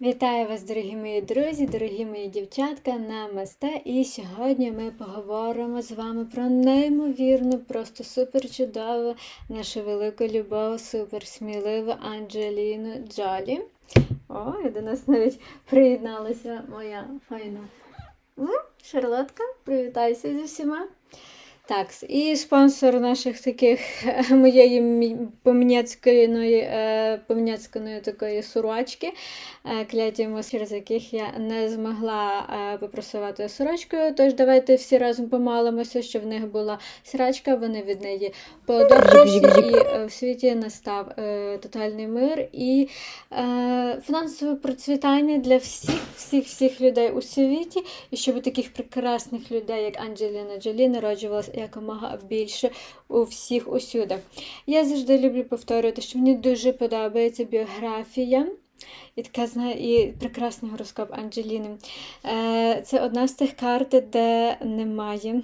Вітаю вас, дорогі мої друзі, дорогі мої дівчатка на Масте. І сьогодні ми поговоримо з вами про неймовірну, просто супер чудову, нашу велику любов, супер сміливу Анджеліну Джолі. О, і до нас навіть приєдналася моя файна Шарлотка. Привітайся зі всіма. Так, і спонсор наших таких моєї мі- помняцької, е, такої сурочки, е, кляті мос, через яких я не змогла е, попросувати сорочкою. Тож давайте всі разом помолимося, щоб в них була срачка, вони від неї подобаються, і е, в світі настав е, тотальний мир і е, фінансове процвітання для всіх, всіх, всіх людей у світі, і щоб таких прекрасних людей, як Анджеліна Джолі, народжувалося якомога більше у всіх усюдах. Я завжди люблю повторювати, що мені дуже подобається біографія. І така знає, і прекрасний гороскоп Анджеліни. Е, Це одна з тих карт, де немає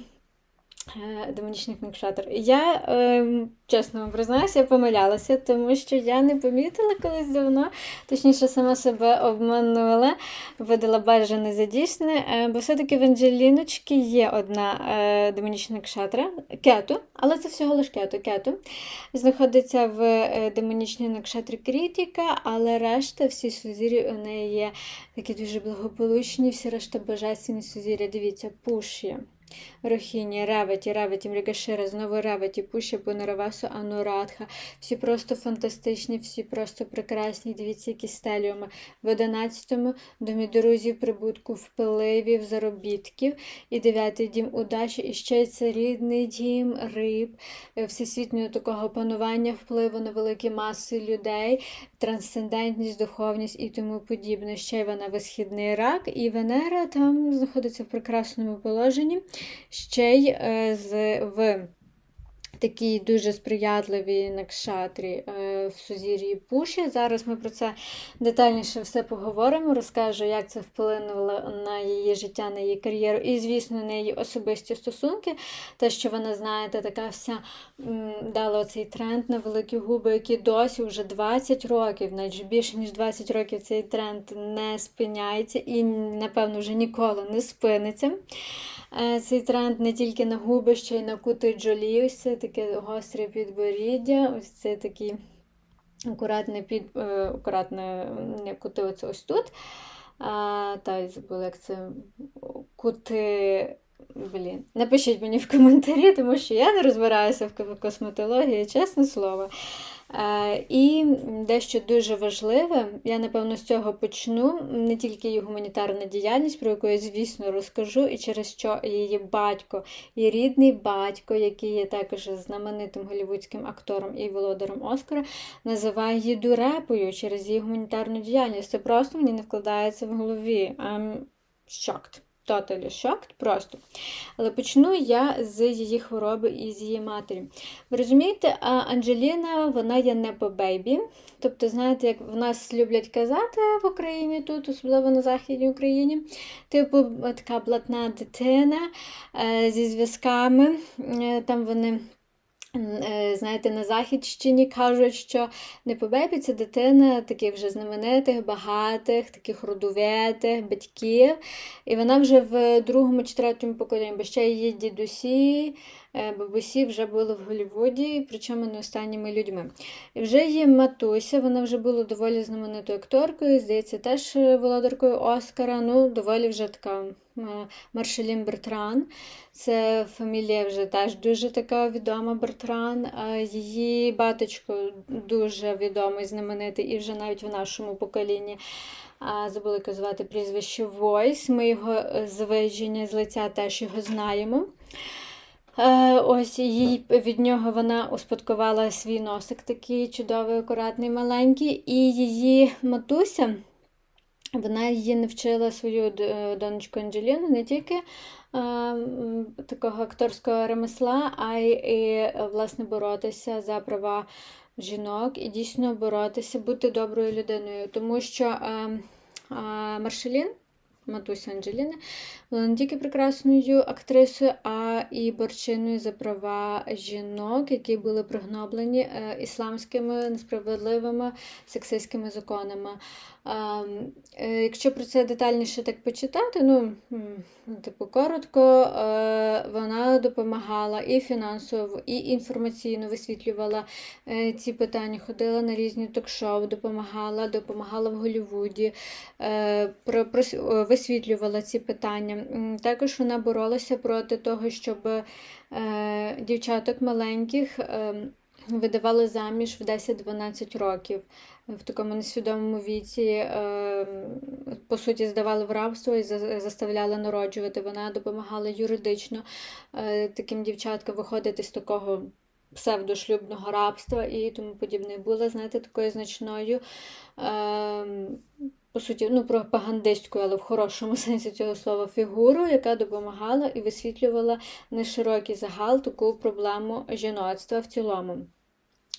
е, демонічних накшатор. Я, е, чесно вам признаюся, я помилялася, тому що я не помітила колись давно, точніше, сама себе обманула, видала бажане за дійсне, е, бо все-таки в Анджеліночки є одна е, демонічна кшатра, кету, але це всього лиш кету. кету. Знаходиться в е, демонічній накшатрі Крітіка, але решта всі сузір'я у неї є такі дуже благополучні, всі решта божественні сузір'я. Дивіться, пуш'я. Рохіні, Реветі, Реветі, Мрігашира, знову Реветі, Пушя, Пунаравасу, Анурадха. Всі просто фантастичні, всі просто прекрасні. Дивіться, які стеліуми. В 11-му домі друзів, прибутку, впливів, заробітків. І дев'ятий дім удачі. І ще це рідний дім риб, е, всесвітнього такого панування, впливу на великі маси людей, трансцендентність, духовність і тому подібне. Ще й вона висхідний рак, і Венера там знаходиться в прекрасному положенні ще й е, з, в такій дуже сприятливій накшатрі е, в сузір'ї Пуші. Зараз ми про це детальніше все поговоримо, розкажу, як це вплинуло на її життя, на її кар'єру і, звісно, на її особисті стосунки. Те, що вона, знаєте, така вся дала цей тренд на великі губи, які досі вже 20 років, навіть більше ніж 20 років цей тренд не спиняється і, напевно, вже ніколи не спиниться. Е, Цей тренд не тільки на губи, ще й на кути джолі. Ось це таке гостре підборіддя, ось це такий акуратне під, е, акуратне кути ось тут. А, та я забула, як це кути. Блін, напишіть мені в коментарі, тому що я не розбираюся в косметології, чесне слово. Е, І дещо дуже важливе, я напевно з цього почну. Не тільки її гуманітарна діяльність, про яку я, звісно, розкажу, і через що її батько, і рідний батько, який є також знаменитим голівудським актором і володарем Оскара, називає її дурепою через її гуманітарну діяльність. Це просто мені не вкладається в голові. I'm shocked. Totally shocked, просто. Але почну я з її хвороби і з її матері. Ви розумієте, Анджеліна, вона є не по бейбі. Тобто, знаєте, як в нас люблять казати в Україні тут, особливо на Західній Україні, типу така блатна дитина е, зі зв'язками. Е, Там вони. Е, Знаєте, на Західщині кажуть, що не по це дитина таких вже знаменитих, багатих, таких родовитих батьків. І вона вже в другому чи третьому поколінні, бо ще її дідусі, бабусі вже були в Голлівуді, причому не останніми людьми. І вже її матуся, вона вже була доволі знаменитою акторкою, здається, теж е, володаркою Оскара. Ну, доволі вже така е, Маршалін Бертран. Це фамілія вже теж дуже така відома Бертран. Її батечко дуже відомий, знаменитий, і вже навіть в нашому поколінні. А, Забула звати прізвище Войс. Ми його е, з з лиця теж його знаємо. Е, Ось їй від нього вона успадкувала свій носик такий чудовий, акуратний, маленький, і її матуся. Вона її навчила свою донечку Анджеліну не тільки е, такого акторського ремесла, а й і, власне боротися за права жінок і дійсно боротися, бути доброю людиною. Тому що е, е, Маршелін, матуся Анджеліни, була не тільки прекрасною актрисою, а і борчиною за права жінок, які були пригноблені е, ісламськими несправедливими сексистськими законами. Е, Якщо про це детальніше так почитати, ну, типу, коротко, е, вона допомагала і фінансово, і інформаційно висвітлювала е, ці питання, ходила на різні ток-шоу, допомагала, допомагала в Голлівуді, висвітлювала ці питання. Також вона боролася проти того, щоб дівчаток маленьких. е, Видавали заміж в 10-12 років в такому несвідомому віці, е, по суті, здавали в рабство і за- заставляли народжувати. Вона допомагала юридично е, таким дівчаткам виходити з такого псевдошлюбного рабства і тому подібне. Була, знаєте, такою значною. е, По суті, ну, пропагандисткою, але в хорошому сенсі цього слова, фігуру, яка допомагала і висвітлювала на широкий загал таку проблему жіноцтва в цілому.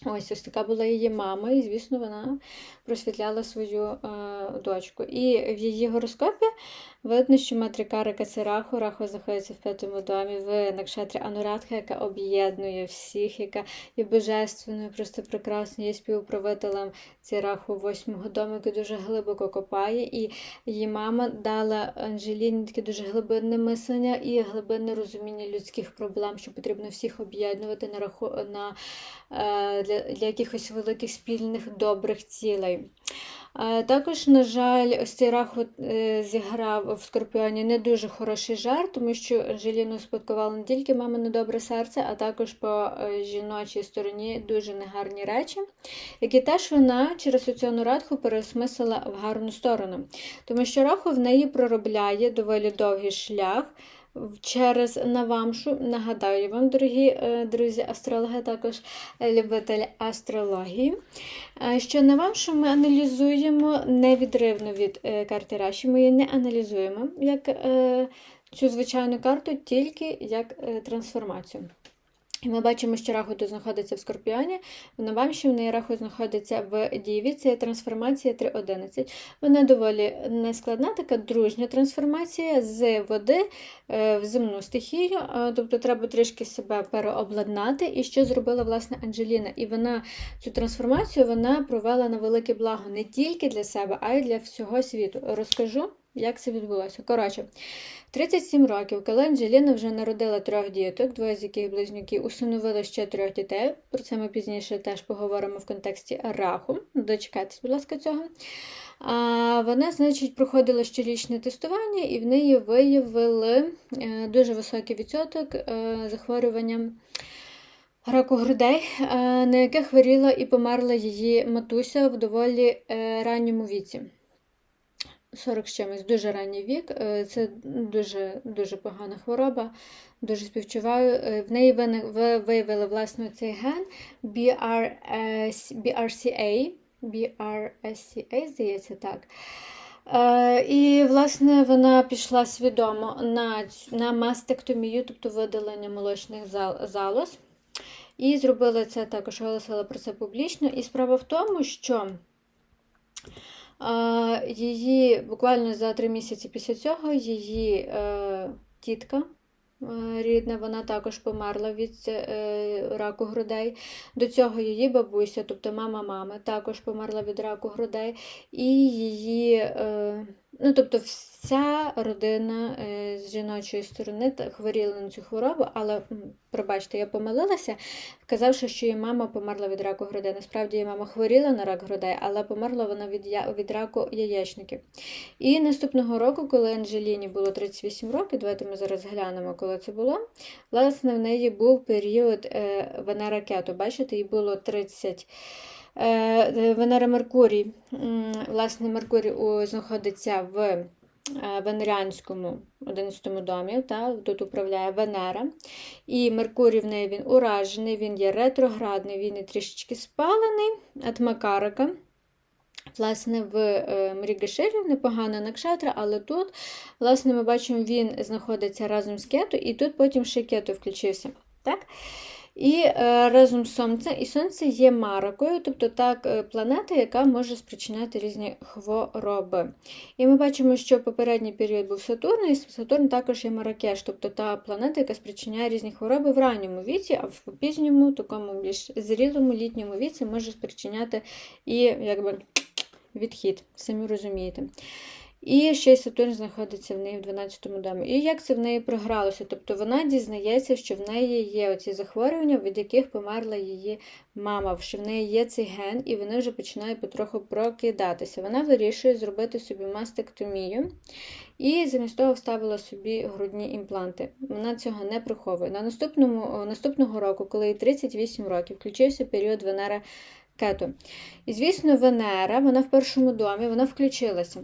Ось ось така була її мама, і, звісно, вона просвітляла свою е, дочку. І в її гороскопі видно, що матрикарика це Раху. Раху знаходиться в п'ятому домі в Накшатрі Анурадха, яка об'єднує всіх, яка є божественною, просто прекрасною, є співуправителем ці Раху восьмого дому, який дуже глибоко копає. І її мама дала Анжеліні таке дуже глибинне мислення і глибинне розуміння людських проблем, що потрібно всіх об'єднувати на раху на е, для, для якихось великих спільних добрих цілей. Також, на жаль, ось цей раху е, зіграв в Скорпіоні не дуже хороший жарт, тому що Анжеліну успадкувала не тільки мамине добре серце, а також по е, жіночій стороні дуже негарні речі, які теж вона через цю радху переосмислила в гарну сторону. Тому що раху в неї проробляє доволі довгий шлях через Навамшу. Нагадаю вам, дорогі е, друзі, астрологи, також любителі астрології, е, що Навамшу ми аналізуємо невідривно від е, карти Раші. Ми її не аналізуємо як цю звичайну карту, тільки як трансформацію. І ми бачимо, що раху тут знаходиться в Скорпіоні, в неї раху знаходиться в Діві, це є трансформація 3.11. Вона доволі нескладна, така дружня трансформація з води е, в земну стихію, тобто треба трішки себе переобладнати. І що зробила власне Анджеліна? І вона цю трансформацію вона провела на велике благо не тільки для себе, а й для всього світу. Розкажу, як це відбулося. Коротше, 37 років, коли Анджеліна вже народила трьох діток, двоє з яких близнюки усиновили ще трьох дітей. Про це ми пізніше теж поговоримо в контексті раху. Дочекайтесь, будь ласка, цього. А вона, значить, проходила щорічне тестування, і в неї виявили е, дуже високий відсоток е, захворювання раку грудей, е, на яке хворіла і померла її матуся в доволі ранньому віці. 40 з чимось, дуже ранній вік. Е, Це дуже дуже погана хвороба. Дуже співчуваю. Е, В неї виявили власне цей ген BRS, BRCA. Здається, так. Е, І, власне, вона пішла свідомо на, на мастектомію, тобто видалення молочних зал- залоз. І зробила це також, оголосила про це публічно. І справа в тому, що Її буквально за три місяці після цього її е, тітка е, рідна, вона також померла від е, раку грудей. До цього її бабуся, тобто мама мами, також померла від раку грудей. І її, е, ну тобто вся родина е, з жіночої сторони хворіла на цю хворобу, але, пробачте, я помилилася, казавши, що її мама померла від раку грудей. Насправді її мама хворіла на рак грудей, але померла вона від, від раку яєчників. І наступного року, коли Анжеліні було 38 років, давайте ми зараз глянемо, коли це було. Власне, в неї був період е, Венера Кету. Бачите, їй було 30. Е, е, Венера Меркурій. Власне, Меркурій знаходиться в е, Венеріанському 11 домі, та, тут управляє Венера. І Меркурій в неї він уражений, він є ретроградний, він і трішечки спалений, Атмакарака. Власне, в е, непогана накшатра, але тут, власне, ми бачимо, він знаходиться разом з кету, і тут потім ще кету включився. Так? І е, разом з Сонцем, і Сонце є маракою, тобто так, е, планета, яка може спричиняти різні хвороби. І ми бачимо, що попередній період був Сатурн, і Сатурн також є Маракеш, тобто та планета, яка спричиняє різні хвороби в ранньому віці, а в пізньому, такому більш зрілому літньому віці може спричиняти і якби відхід, самі розумієте. І ще й Сатурн знаходиться в неї в 12 домі. І як це в неї програлося? Тобто вона дізнається, що в неї є оці захворювання, від яких померла її мама, що в неї є цей ген, і вони вже починають потроху прокидатися. Вона вирішує зробити собі мастектомію і замість того вставила собі грудні імпланти. Вона цього не приховує. На наступному, наступного року, коли їй 38 років, включився період Венера Кето. І, звісно, Венера, вона в першому домі, вона включилася.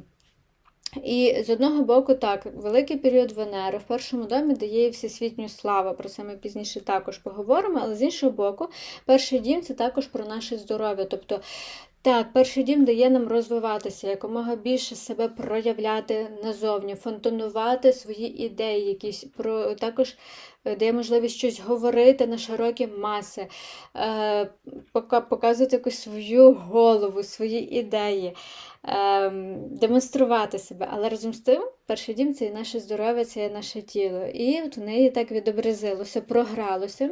І з одного боку, так, великий період Венери в першому домі дає їй всесвітню славу, про це ми пізніше також поговоримо, але з іншого боку, перший дім це також про наше здоров'я. Тобто, так, перший дім дає нам розвиватися, якомога більше себе проявляти назовні, фонтанувати свої ідеї, якісь про також е, дає можливість щось говорити на широкі маси, е, показувати якусь свою голову, свої ідеї ем, демонструвати себе. Але разом з тим, перший дім це і наше здоров'я, це і наше тіло. І от у неї так відобразилося, програлося.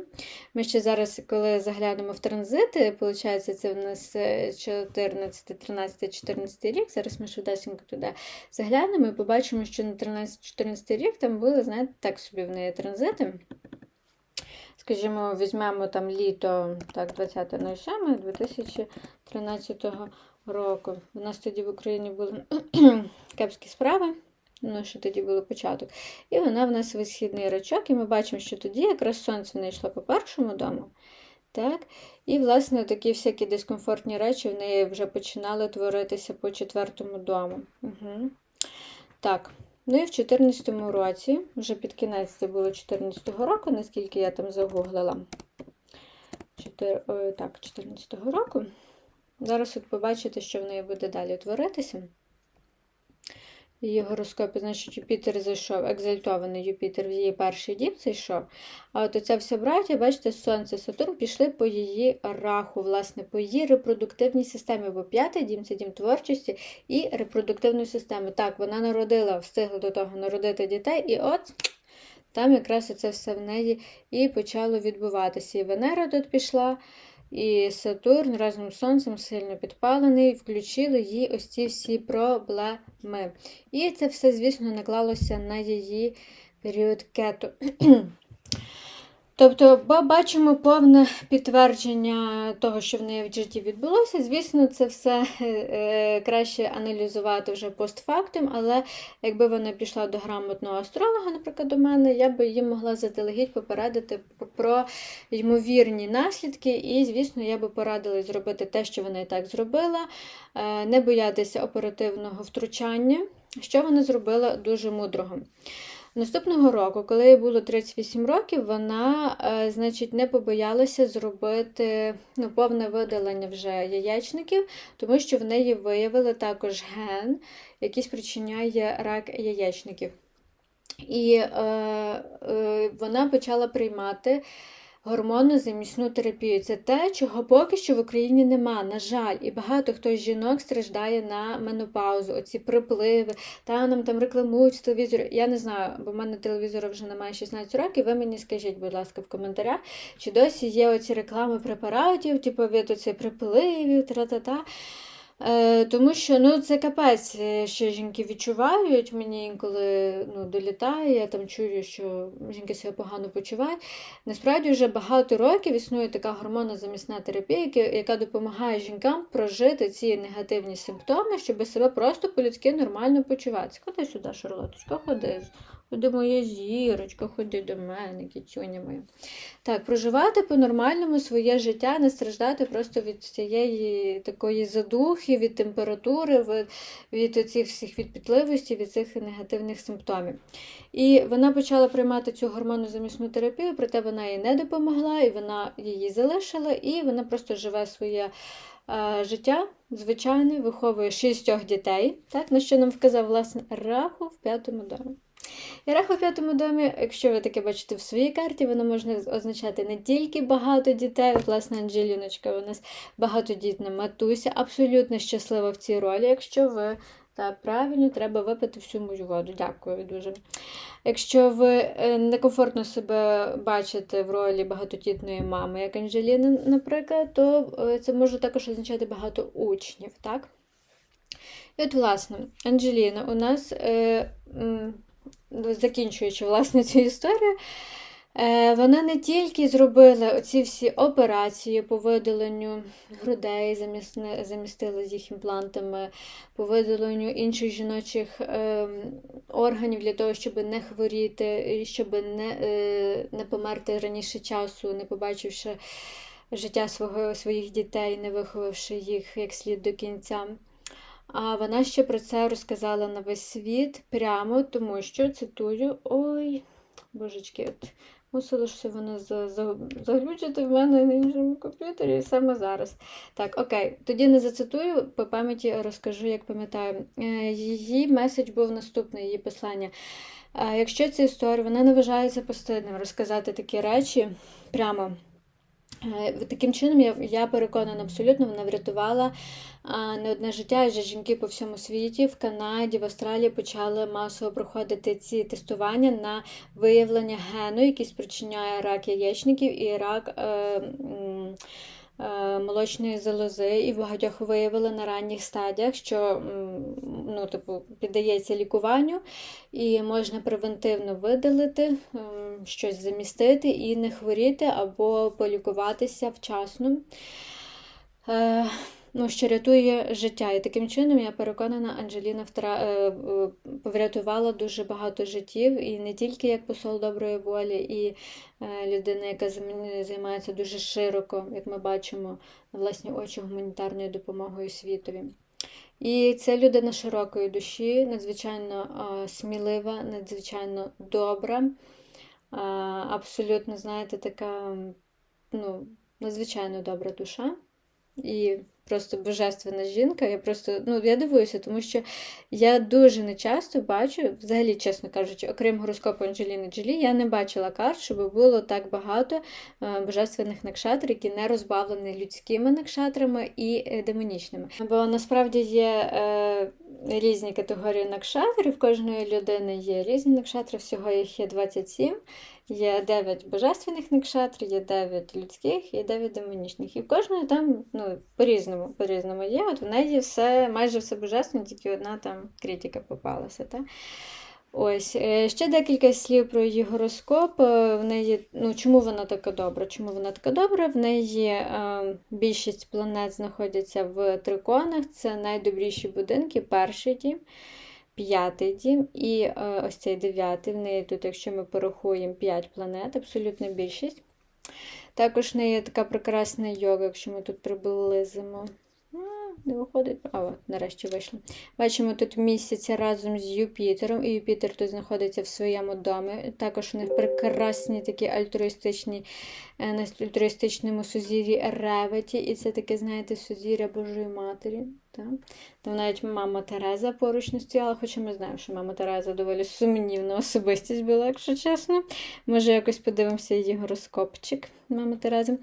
Ми ще зараз, коли заглянемо в транзити, виходить, це в нас 14, 13, 14 рік. Зараз ми швидесенько туди заглянемо і побачимо, що на 13-14 рік там були, знаєте, так собі в неї транзити. Скажімо, візьмемо там літо так, 20.07.2013 року. У нас тоді в Україні були кепські справи, ну, що тоді був початок. І вона в нас висхідний рачок, і ми бачимо, що тоді якраз сонце не йшло по першому дому. Так? І, власне, такі всякі дискомфортні речі в неї вже починали творитися по четвертому дому. Угу. Так. Ну і в 2014 році, вже під кінець це було 2014 року, наскільки я там загуглила. 4, так, 2014 року. Зараз от побачите, що в неї буде далі творитися. Її гороскопі, значить, Юпітер зайшов, екзальтований Юпітер в її перший дім зайшов. А от оця вся браття, бачите, Сонце, Сатурн пішли по її раху, власне, по її репродуктивній системі. Бо п'ятий дім це дім творчості і репродуктивної системи. Так, вона народила, встигла до того народити дітей, і от там якраз оце все в неї і почало відбуватися. І Венера тут пішла. І Сатурн разом з Сонцем сильно підпалений, включили їй ось ці всі проблеми. І це все, звісно, наклалося на її період кету. Тобто, бачимо повне підтвердження того, що в неї в житті відбулося. Звісно, це все е, краще аналізувати вже постфактум, але якби вона пішла до грамотного астролога, наприклад, до мене, я би їй могла заздалегідь попередити про ймовірні наслідки, і, звісно, я би порадила зробити те, що вона і так зробила, е, не боятися оперативного втручання, що вона зробила дуже мудрого. Наступного року, коли їй було 38 років, вона, е, значить, не побоялася зробити ну, повне видалення вже яєчників, тому що в неї виявили також ген, який спричиняє рак яєчників. І е, е, вона почала приймати гормонозамісну терапію. Це те, чого поки що в Україні нема, на жаль, і багато хто з жінок страждає на менопаузу, оці припливи, та нам там рекламують в телевізорі. Я не знаю, бо в мене телевізора вже немає 16 років. Ви мені скажіть, будь ласка, в коментарях, чи досі є оці реклами препаратів, типу від оцих припливів, тра-та-та. Е, Тому що ну, це капець, е, що жінки відчувають. Мені інколи ну, долітає, я там чую, що жінки себе погано почувають. Насправді вже багато років існує така гормонозамісна терапія, яка допомагає жінкам прожити ці негативні симптоми, щоб себе просто по-людськи нормально почуватися. Ходи сюди, Шарлоточка, ходи. Ходи моя зірочка, ходи до мене, кіцюня моя. Так, проживати по-нормальному своє життя, не страждати просто від цієї такої задухи, від температури, від від цих всіх відпітливості, від цих негативних симптомів. І вона почала приймати цю гормонозамісну терапію, проте вона їй не допомогла, і вона її залишила, і вона просто живе своє. Життя звичайне, виховує шістьох дітей, так, на що нам вказав власне раху в п'ятому домі. Раху в п'ятому домі, якщо ви таке бачите в своїй карті, воно може означати не тільки багато дітей, власне, Анджеліночка, у нас багатодітна матуся, абсолютно щаслива в цій ролі, якщо ви. Так, правильно, треба випити всю мою воду. Дякую дуже. Якщо ви е, некомфортно себе бачите в ролі багатодітної мами, як Анджеліна, наприклад, то е, це може також означати багато учнів. так? І от, власне, Анджеліна у нас, е, закінчуючи власне цю історію, е, вона не тільки зробила оці всі операції по видаленню грудей, замісне- замістила з їх імплантами, по видаленню інших жіночих е, органів для того, щоб не хворіти, щоб не, е, не померти раніше часу, не побачивши життя свого, своїх дітей, не виховавши їх як слід до кінця. А вона ще про це розказала на весь світ прямо, тому що цитую: ой, божечки, от мусило ж все воно за, за, заглючити в мене на іншому комп'ютері саме зараз. Так, окей, тоді не зацитую, по пам'яті розкажу, як пам'ятаю. Е, Її меседж був наступний, її послання. Е, Якщо ця історія, вона не вважається постидним розказати такі речі прямо. Е, Таким чином, я, я переконана абсолютно, вона врятувала не одне життя, адже жінки по всьому світі, в Канаді, в Австралії почали масово проходити ці тестування на виявлення гену, який спричиняє рак яєчників і рак. Е, Молочної залози, і в багатьох виявили на ранніх стадіях, що ну, типу, піддається лікуванню, і можна превентивно видалити, щось замістити і не хворіти або полікуватися вчасно. Ну, що рятує життя. І таким чином, я переконана, Анджеліна втра... е, врятувала дуже багато життів, і не тільки як посол доброї волі, і е, людина, яка займається дуже широко, як ми бачимо, на власні очі гуманітарною допомогою світові. І це людина широкої душі, надзвичайно смілива, надзвичайно добра, абсолютно, знаєте, така ну, надзвичайно добра душа. І просто божественна жінка. Я просто ну, я дивуюся, тому що я дуже нечасто бачу, взагалі, чесно кажучи, окрім гороскопу Анджеліни Джолі, я не бачила карт, щоб було так багато е, божественних накшатр, які не розбавлені людськими накшатрами і е, демонічними. Бо насправді є е, різні категорії накшатр, в кожної людини є різні накшатри, всього їх є 27. Є 9 божественних накшатр, є 9 людських, є 9 демонічних. І в кожної там ну, по-різному по-різному є. От в неї все, майже все божественне, тільки одна там критика попалася. Та? Ось, е, ще декілька слів про її гороскоп. Е, В неї, ну, чому вона така добра? Чому вона така добра? В неї е, більшість планет знаходяться в триконах, це найдобріші будинки, перший дім п'ятий дім і е, ось цей дев'ятий. В неї тут, якщо ми порахуємо 5 планет, абсолютна більшість. Також в неї є така прекрасна йога, якщо ми тут приблизимо. Не виходить. А, от, нарешті вийшло. Бачимо тут місяця разом з Юпітером, і Юпітер тут знаходиться в своєму домі. Також у них прекрасні такі альтруїстичні, е, на альтруїстичному сузір'ї Реветі. І це таке, знаєте, сузір'я Божої Матері. Там навіть мама Тереза поруч не стояла, хоча ми знаємо, що мама Тереза доволі сумнівна особистість була, якщо чесно. Може, якось подивимося її гороскопчик мами Терези.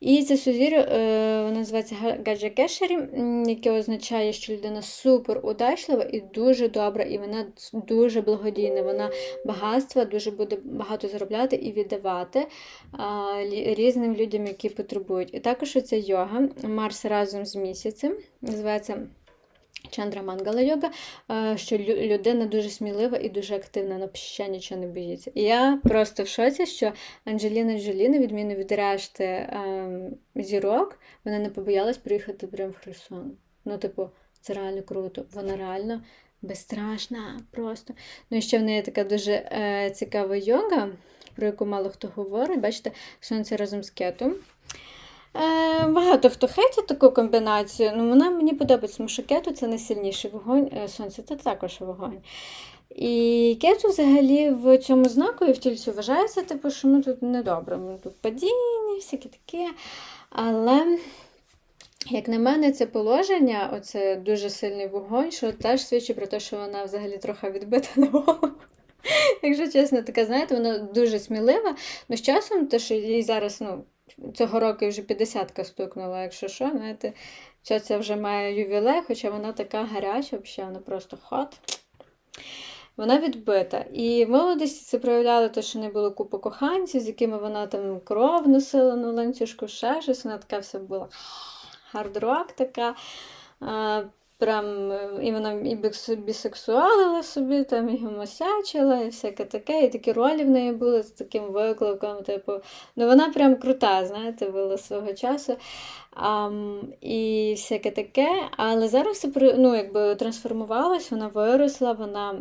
І це сузір'я е, воно називається Гаджа яке означає, що людина супер удачлива і дуже добра, і вона дуже благодійна. Вона багатства дуже буде багато заробляти і віддавати різним людям, які потребують. І також оця йога, Марс разом з місяцем, називається. Чандра Мангала йога, е, що людина дуже смілива і дуже активна, вона ще нічого не боїться. І я просто в шоці, що Анджеліна Джолі, на відміну від решти ем, зірок, вона не побоялась приїхати прямо в Херсон. Ну, типу, це реально круто. Вона реально безстрашна просто. Ну і ще в неї така дуже е, цікава йога, про яку мало хто говорить. Бачите, сонце разом з кетом. Е, багато хто хейтить таку комбінацію, ну вона мені подобається, тому що кету це найсильніший вогонь, е, сонце це також вогонь. І кету взагалі в цьому знаку і в тільцю вважається, типу, що ну, тут недобре, тут падіння, всяке таке. Але, як на мене, це положення, оце дуже сильний вогонь, що теж свідчить про те, що вона взагалі трохи відбита на голову. Якщо чесно, така, знаєте, вона дуже смілива. Ну, з часом, те, що їй зараз, ну, цього року вже 50-ка стукнула, якщо що, знаєте, це вже має ювілей, хоча вона така гаряча, вона просто хот. Вона відбита. І в молодості це проявляло те, що не було купи коханців, з якими вона там кров носила на ланцюжку, ще щось. Вона така вся була хард-рок така. А, прям е, і вона і бісексуалила собі, там, і гомосячила, і всяке таке. І такі ролі в неї були з таким викликом. Типу, ну вона прям крута, знаєте, була свого часу. Ам, і всяке таке. Але зараз це ну, якби трансформувалась, вона виросла, вона.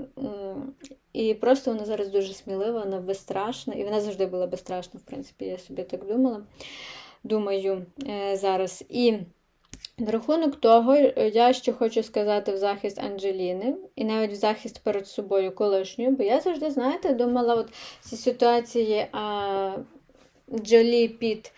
І просто вона зараз дуже смілива, вона безстрашна, і вона завжди була безстрашна, в принципі, я собі так думала. Думаю, е, зараз. І на рахунок того, е, я ще хочу сказати в захист Анджеліни, і навіть в захист перед собою колишньою, бо я завжди, знаєте, думала, от ці ситуації а, Джолі Піт.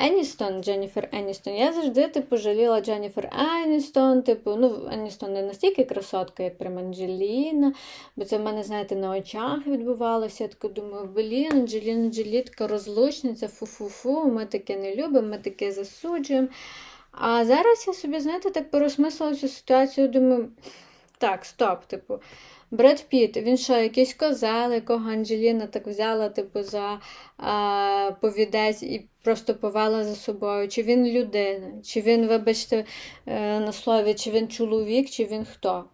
Еністон, Дженніфер Еністон. Я завжди типу жаліла Дженніфер Еністон. Типу, ну, Еністон не настільки красотка, як прям Анджеліна, бо це в мене, знаєте, на очах відбувалося. Я така думаю, блін, Анджеліна Джолі така розлучниця, фу-фу-фу, ми таке не любимо, ми таке засуджуємо. А зараз я собі, знаєте, так переосмислила цю ситуацію, думаю, так, стоп, типу. Бред Піт, він що, якийсь козел, якого Анджеліна так взяла, типу, за а, повідець і просто повела за собою. Чи він людина, чи він, вибачте, е, на слові, чи він чоловік, чи він хто.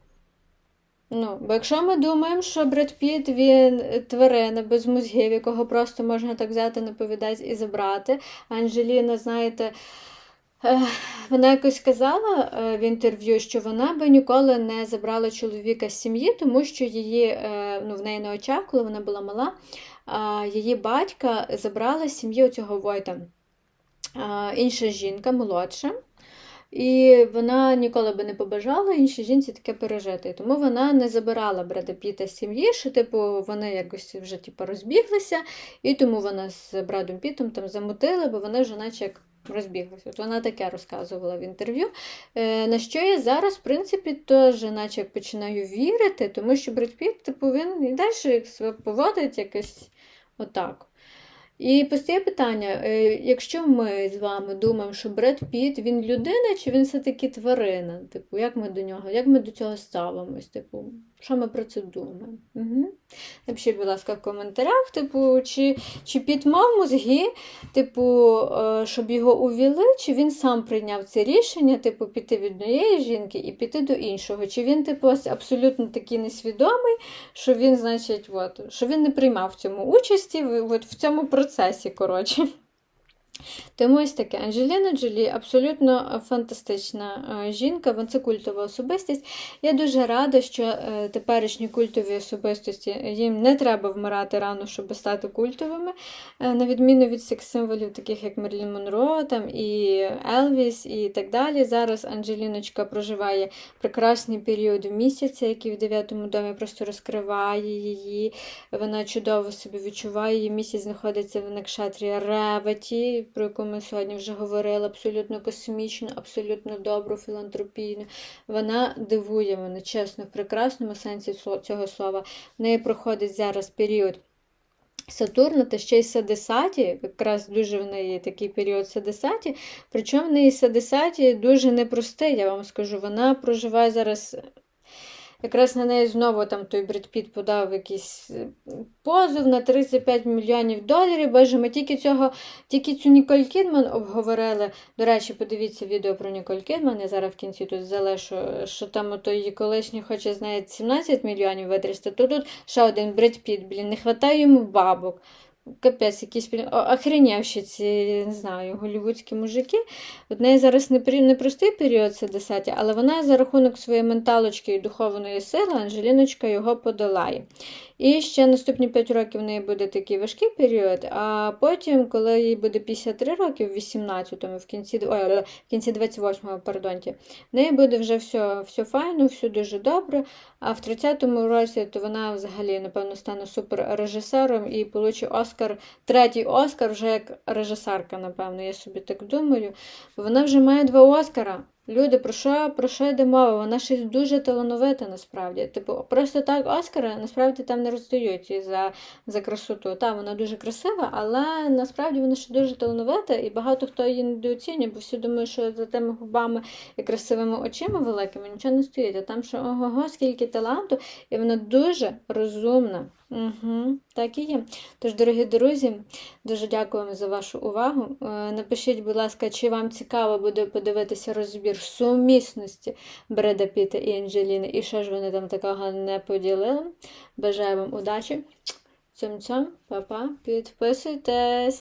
Ну, бо якщо ми думаємо, що Бред Піт він тварина без мозгів, якого просто можна так взяти на повідець і забрати, Анджеліна, знаєте, Вона якось сказала е, в інтерв'ю, що вона би ніколи не забрала чоловіка з сім'ї, тому що її, е, ну, в неї на очах, коли вона була мала, її батька забрала з сім'ї оцього Войта. Інша жінка, молодша. І вона ніколи би не побажала іншій жінці таке пережити. Тому вона не забирала Бреда Піта з сім'ї, що типу вони якось вже типу, розбіглися, і тому вона з Бредом Пітом там замутила, бо вони вже наче як розбіглися. От вона таке розказувала в інтерв'ю. Е, на що я зараз, в принципі, теж наче починаю вірити, тому що Бред Піт, типу, він і далі поводить якось отак. І постає питання: е, якщо ми з вами думаємо, що Бред Піт він людина, чи він все-таки тварина? Типу, як ми до нього, як ми до цього ставимось? Типу, що ми про це думаємо? Угу. Напишіть, будь ласка, в коментарях, типу, чи, чи Піт мав мозги, типу, е, щоб його увіли, чи він сам прийняв це рішення, типу, піти від однієї жінки і піти до іншого? Чи він, типу, абсолютно такий несвідомий, що він, значить, от, що він не приймав в цьому участі, в- от, в цьому процесі, коротше. Тому ось таке. Анджеліна Джолі абсолютно фантастична е, жінка, це культова особистість. Я дуже рада, що е, теперішні культові особистості їм не треба вмирати рано, щоб стати культовими. Е, На відміну від секс-символів, таких як Мерлін Монро там, і Елвіс, і так далі. Зараз Анджеліночка проживає прекрасний період місяця, який в дев'ятому домі просто розкриває її. Вона чудово себе відчуває. Її місяць знаходиться в Накшатрі Реваті, про яку ми сьогодні вже говорили, абсолютно космічну, абсолютно добру, філантропійну. Вона дивує мене, чесно, в прекрасному сенсі цього слова. В неї проходить зараз період. Сатурна та ще й Садесаті, якраз дуже в неї такий період Садесаті, причому в неї Садесаті дуже непростий, я вам скажу. Вона проживає зараз Якраз на неї знову там той Бред Піт подав якийсь е, позов на 35 мільйонів доларів. Боже, ми тільки цього, тільки цю Ніколь Кідман обговорили. До речі, подивіться відео про Ніколь Кідман. Я зараз в кінці тут залишу, що там ото її колишній хоче з неї 17 мільйонів витрясти, то тут ще один Бред Піт, блін, не вистачає йому бабок. Капець, якісь охренявші ці, не знаю, голівудські мужики. От неї зараз не простий період це 10, але вона за рахунок своєї менталочки і духовної сили, Анжеліночка його подолає. І ще наступні 5 років в неї буде такий важкий період, а потім, коли їй буде 53 роки, в 18-му, в кінці, ой, в кінці 28-го, пардонті, в неї буде вже все, все файно, все дуже добре. А в 30-му році то вона взагалі, напевно, стане суперрежисером і получить Оскар, третій Оскар вже як режисерка, напевно, я собі так думаю. Вона вже має два Оскара. Люди, про що, про що йде мова? Вона щось дуже талановита насправді. Типу, просто так Оскара насправді там не роздають за, за красоту. Та, вона дуже красива, але насправді вона ще дуже талановита, і багато хто її недооцінює, бо всі думають, що за тими губами і красивими очима великими нічого не стоїть. А там, що ого, скільки таланту, і вона дуже розумна. Угу, Так і є. Тож, дорогі друзі, дуже дякуємо за вашу увагу. Е, напишіть, будь ласка, чи вам цікаво буде подивитися розбір сумісності Бреда Піта і Анджеліни, і що ж вони там такого не поділили. Бажаю вам удачі. Цьом-цьом, па-па, підписуйтесь!